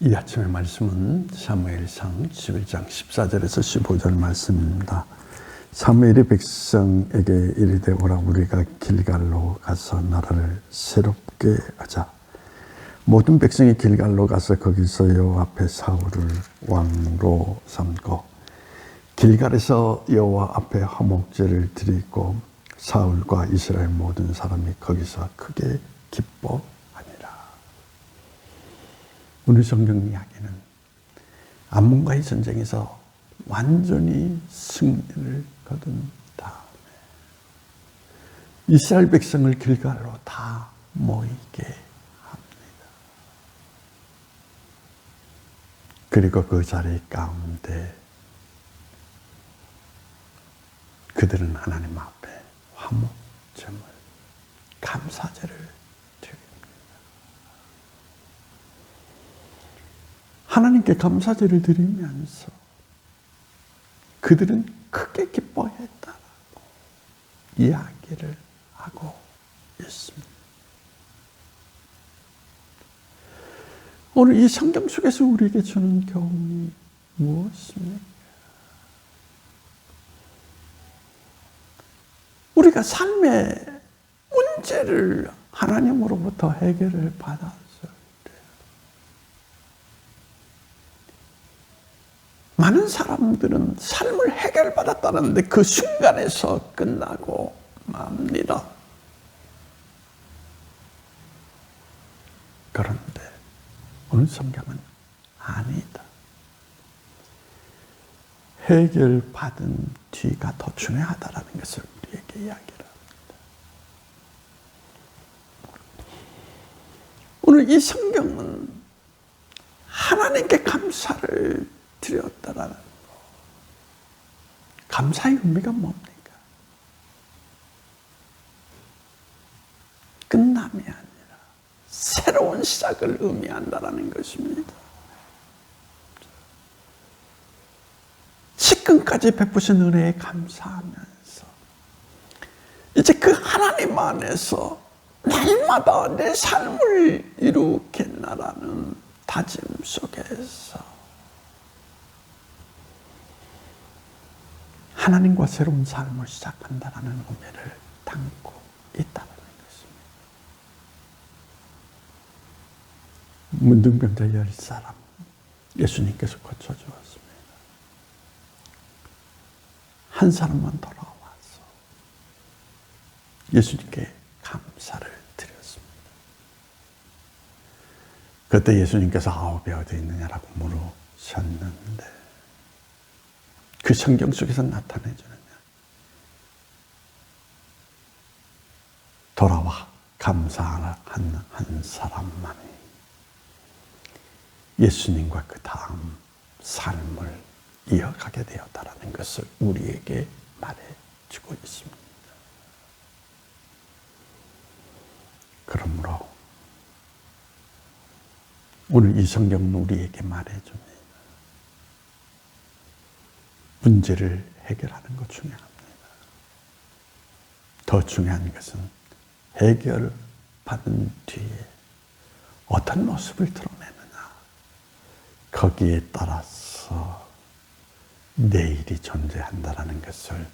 이 아침의 말씀은 사무엘상 11장 14절에서 15절 말씀입니다. 사무엘이 백성에게 이르되 오라 우리가 길갈로 가서 나라를 새롭게 하자. 모든 백성이 길갈로 가서 거기서 여호와 앞에 사울을 왕으로 삼고 길갈에서 여호와 앞에 화목제를 드리고 사울과 이스라엘 모든 사람이 거기서 크게 기뻐하니라. 오늘 성경 이야기는 암몬과의 전쟁에서 완전히 승리를 거둔 다음에 이스라엘 백성을 길갈로 다 모이게 합니다. 그리고 그 자리 가운데 그들은 하나님 앞에 화목점을 감사제를 드립니다. 하나님께 감사제를 드리면서 그들은 크게 기뻐했다라고 이야기를 하고 있습니다. 오늘 이 성경 속에서 우리에게 주는 교훈이 무엇입니까? 우리가 삶의 문제를 하나님으로부터 해결을 받았을 때 많은 사람들은 삶을 해결받았다는데 그 순간에서 끝나고 맙니다. 그런데 오늘 성경은 아니다. 해결받은 뒤가 더 중요하다라는 것을 우리에게 이야기를 합니다. 오늘 이 성경은 하나님께 감사를 드렸다라는 거. 감사의 의미가 뭡니까? 끝남이 아니라 새로운 시작을 의미한다라는 것입니다. 지금까지 베푸신 은혜에 감사하면서 이제 그 하나님 안에서 날마다 내 삶을 이루겠나라는 다짐 속에서 하나님과 새로운 삶을 시작한다라는 의미를 담고 있다는 것입니다. 문둥병자 열 사람 예수님께서 고쳐주었습니다. 한 사람만 돌아와서 예수님께 감사를 드렸습니다. 그때 예수님께서 아홉이 어디 있느냐라고 물으셨는데 그 성경 속에서 나타내주느냐 돌아와 감사하는 한 사람만이 예수님과 그 다음 삶을 이어가게 되었다라는 것을 우리에게 말해주고 있습니다. 그러므로 오늘 이 성경은 우리에게 말해줍니다. 문제를 해결하는 것 중요합니다. 더 중요한 것은 해결받은 뒤에 어떤 모습을 드러내느냐. 거기에 따라서 내일이 존재한다라는 것을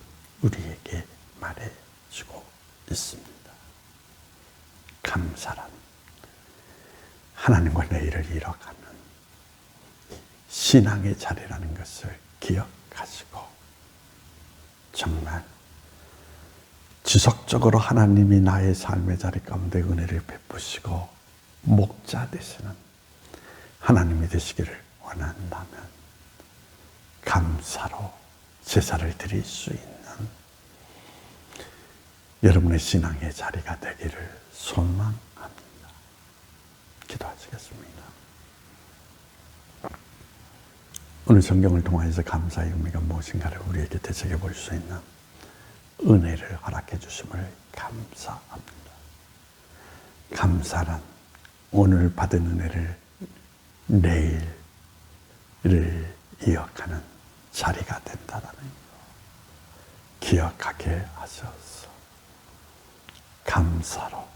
우리에게 말해주고 있습니다. 감사란 하나님과 내일을 이뤄가는 신앙의 자리라는 것을 기억 하시고 정말 지속적으로 하나님이 나의 삶의 자리 가운데 은혜를 베푸시고 목자 되시는 하나님이 되시기를 원한다면 감사로 제사를 드릴 수 있는 여러분의 신앙의 자리가 되기를 소망합니다. 기도하시겠습니다. 오늘 성경을 통해서 감사의 의미가 무엇인가를 우리에게 되새겨 볼 수 있는 은혜를 허락해 주심을 감사합니다. 감사란 오늘 받은 은혜를 내일을 이어가는 자리가 된다라는 거 기억하게 하셔서 감사로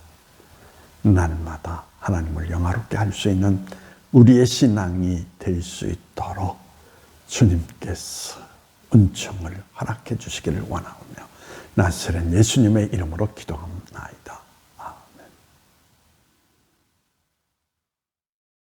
날마다 하나님을 영화롭게 할 수 있는 우리의 신앙이 될 수 있도록 주님께서 은총을 허락해 주시기를 원하오며 나사렛 예수님의 이름으로 기도합니다.